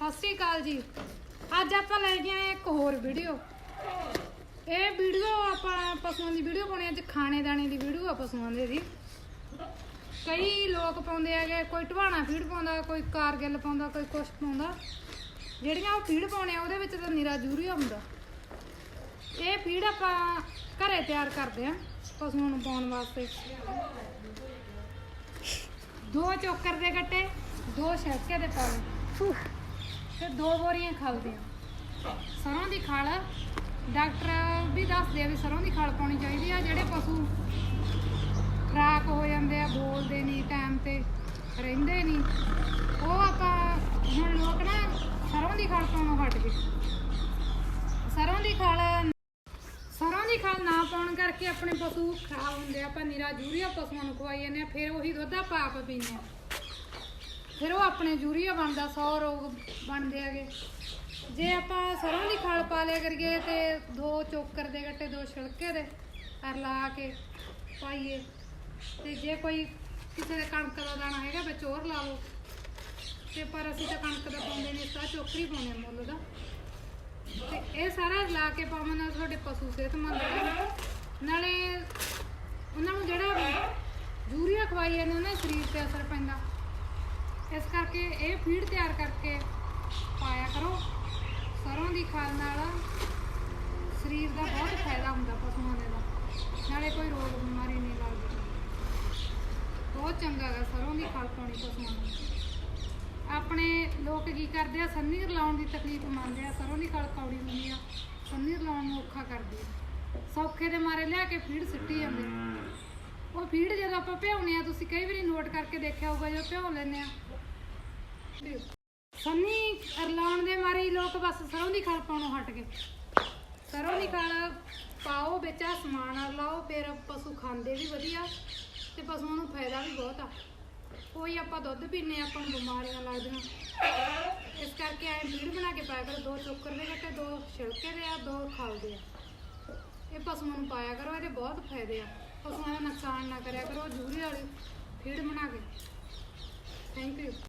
ਸਤਿ ਸ਼੍ਰੀ ਅਕਾਲ ਜੀ। ਅੱਜ ਆਪਾਂ ਲੈ ਕੇ ਆਏ ਇੱਕ ਹੋਰ ਵੀਡੀਓ। ਇਹ ਵੀਡੀਓ ਆਪਾਂ ਪਸ਼ੂਆਂ ਦੀ ਵੀਡੀਓ ਪਾਉਣੀ ਅੱਜ ਖਾਣੇ ਦਾਣੇ ਦੀ ਵੀਡੀਓ ਆ ਪਸ਼ੂਆਂ ਦੇ ਦੀ। ਕਈ ਲੋਕ ਪਾਉਂਦੇ ਹੈਗੇ, ਕੋਈ ਢਵਾਣਾ ਫੀਡ ਪਾਉਂਦਾ, ਕੋਈ ਕਾਰਗਿਲ ਪਾਉਂਦਾ, ਕੋਈ ਕੁਛ ਪਾਉਂਦਾ। ਜਿਹੜੀਆਂ ਉਹ ਫੀਡ ਪਾਉਣੇ ਆ, ਉਹਦੇ ਵਿੱਚ ਤਾਂ ਨਿਰਾ ਯੂਰੀਆ ਹੁੰਦਾ। ਇਹ ਫੀਡ ਆਪਾਂ ਘਰੇ ਤਿਆਰ ਕਰਦੇ ਆ, ਪਸ਼ੂਆਂ ਨੂੰ ਪਾਉਣ ਵਾਸਤੇ। ਦੋ ਚੋਕਰ ਦੇ ਗੱਟੇ ਦੋ ਛਿਲਕੇ ਦੇ ਪਾਵੇ ਤੇ ਦੋ ਬੋਰੀਆਂ ਖਲ ਦੀਆਂ ਸਰੋਂ ਦੀ ਖਲ, ਡਾਕਟਰ ਵੀ ਦੱਸਦੇ ਆ ਵੀ ਸਰੋਂ ਦੀ ਖਲ ਪਾਉਣੀ ਚਾਹੀਦੀ ਆ, ਜਿਹੜੇ ਪਸ਼ੂ ਖਰਾਕ ਹੋ ਜਾਂਦੇ ਆ, ਬੋਲਦੇ ਨਹੀਂ ਟਾਈਮ ਤੇ ਰਹਿੰਦੇ ਨਹੀਂ ਉਹ ਆਪਾਂ ਹੁਣ ਲੋਕ ਨਾ ਸਰੋਂ ਦੀ ਖਲ ਪਾਉਣੋਂ ਹਟ ਗਏ। ਸਰੋਂ ਦੀ ਖਲ, ਸਰੋਂ ਦੀ ਖਲ ਨਾ ਪਾਉਣ ਕਰਕੇ ਆਪਣੇ ਪਸ਼ੂ ਖਰਾਬ ਹੁੰਦੇ ਆ, ਆਪਾਂ ਨਿਰਾ ਯੂਰੀਆ ਪਸ਼ੂਆਂ ਨੂੰ ਖਵਾਈ ਜਾਂਦੇ ਆ, ਫਿਰ ਉਹੀ ਦੁੱਧ ਆਪਾਂ ਆਪ ਪੀਂਦੇ ਆ। ਫਿਰ ਉਹ ਆਪਣੇ ਯੂਰੀਆ ਬਣਦਾ 100 ਰੋਗ ਬਣਦੇ ਹੈਗੇ। ਜੇ ਆਪਾਂ ਸਰੋਂ ਦੀ ਖਲ ਪਾ ਲਿਆ ਕਰੀਏ ਤੇ ਦੋ ਚੋਕਰ ਦੇ ਗੱਟੇ, ਦੋ ਛਿਲਕੇ ਦੇ ਅਰ ਲਾ ਕੇ ਪਾਈਏ। ਤੇ ਜੇ ਕੋਈ ਕਿਸੇ ਦੇ ਕਣਕ ਦਾ ਦਾਣਾ ਹੈਗਾ, ਵਿੱਚ ਹੋਰ ਲਾ ਲਓ। ਤੇ ਪਰ ਅਸੀਂ ਤਾਂ ਕਣਕ ਦਾ ਪਾਉਂਦੇ ਨਹੀਂ ਤਾਂ ਚੋਕਰੀ ਪਾਉਂਦੇ ਮੁੱਲ ਦਾ। ਤੇ ਇਹ ਸਾਰਾ ਲਾ ਕੇ ਪਾਵਾਂ ਨਾਲ ਤੁਹਾਡੇ ਪਸ਼ੂ ਸਿਹਤਮੰਦ ਰਹਿਣ। ਨਾਲੇ ਉਹਨਾਂ ਨੂੰ ਜਿਹੜਾ ਯੂਰੀਆ ਖਵਾਈਏ ਜਾਂਦੇ ਉਹਨਾਂ ਦੇ ਸਰੀਰ ਤੇ ਅਸਰ ਪੈਂਦਾ। ਇਸ ਕਰਕੇ ਇਹ ਫੀਡ ਤਿਆਰ ਕਰਕੇ ਪਾਇਆ ਕਰੋ। ਸਰੋਂ ਦੀ ਖਾਲ ਨਾਲ ਸਰੀਰ ਦਾ ਬਹੁਤ ਫਾਇਦਾ ਹੁੰਦਾ ਪਸ਼ੂਆਂ ਦੇ ਦਾ ਨਾਲੇ ਕੋਈ ਰੋਗ ਬਿਮਾਰੀ ਨਹੀਂ ਲੱਗਦੀ। ਬਹੁਤ ਚੰਗਾ ਹੈ ਸਰੋਂ ਦੀ ਖਾਲ ਪਾਉਣੀ ਪਸ਼ੂਆਂ ਨੂੰ। ਆਪਣੇ ਲੋਕ ਕੀ ਕਰਦੇ ਆ? ਸੰਨੀ ਰਲਾਉਣ ਦੀ ਤਕਲੀਫ ਮੰਨਦੇ ਆ। ਸਰੋਂ ਦੀ ਖਲ ਕੌੜੀ ਹੁੰਦੀ ਆ। ਸੰਨੀ ਰਲਾਉਣ ਨੂੰ ਔਖਾ ਕਰਦੀ ਆ। ਸੌਖੇ ਦੇ ਮਾਰੇ ਲਿਆ ਕੇ ਫੀਡ ਸਿੱਟੀ ਜਾਂਦੇ। ਉਹ ਫੀਡ ਜਦੋਂ ਆਪਾਂ ਭਿਉਣੇ ਆ ਤੁਸੀਂ ਕਈ ਵਾਰੀ ਨੋਟ ਕਰਕੇ ਦੇਖਿਆ ਹੋਊਗਾ ਜਦੋਂ ਭਿਉ ਲੈਂਦੇ ਆ ਸੰਨੀ ਰਲਾਉਣ ਦੇ ਮਾਰੇ ਹੀ ਲੋਕ ਬਸ ਸਰੋਂ ਦੀ ਖਲ ਪਾਉਣੋਂ ਹਟ ਗਏ। ਸਰੋਂ ਦੀ ਖਲ ਪਾਓ, ਵਿੱਚ ਆ ਸਮਾਨ ਲਾਓ, ਫਿਰ ਪਸ਼ੂ ਖਾਂਦੇ ਵੀ ਵਧੀਆ ਤੇ ਪਸ਼ੂਆਂ ਨੂੰ ਫਾਇਦਾ ਵੀ ਬਹੁਤ ਆ। ਕੋਈ ਆਪਾਂ ਦੁੱਧ ਪੀਨੇ ਆਪਾਂ ਨੂੰ ਬਿਮਾਰੀਆਂ ਲੱਗਦੀਆਂ। ਇਸ ਕਰਕੇ ਐ ਫੀਡ ਬਣਾ ਕੇ ਪਾਇਆ ਕਰੋ। ਦੋ ਚੋਕਰ ਦੇ ਗੱਟੇ ਦੋ ਛਿਲਕੇ ਦੇ ਆ, ਦੋ ਖਲ ਦੇ ਆ। ਇਹ ਪਸ਼ੂਆਂ ਨੂੰ ਪਾਇਆ ਕਰੋ, ਇਹਦੇ ਬਹੁਤ ਫਾਇਦੇ ਆ। ਪਸ਼ੂਆਂ ਦਾ ਨੁਕਸਾਨ ਨਾ ਕਰਿਆ ਕਰੋ, ਜੂਰੀ ਵਾਲੀ ਫੀਡ ਬਣਾ ਕੇ। Thank you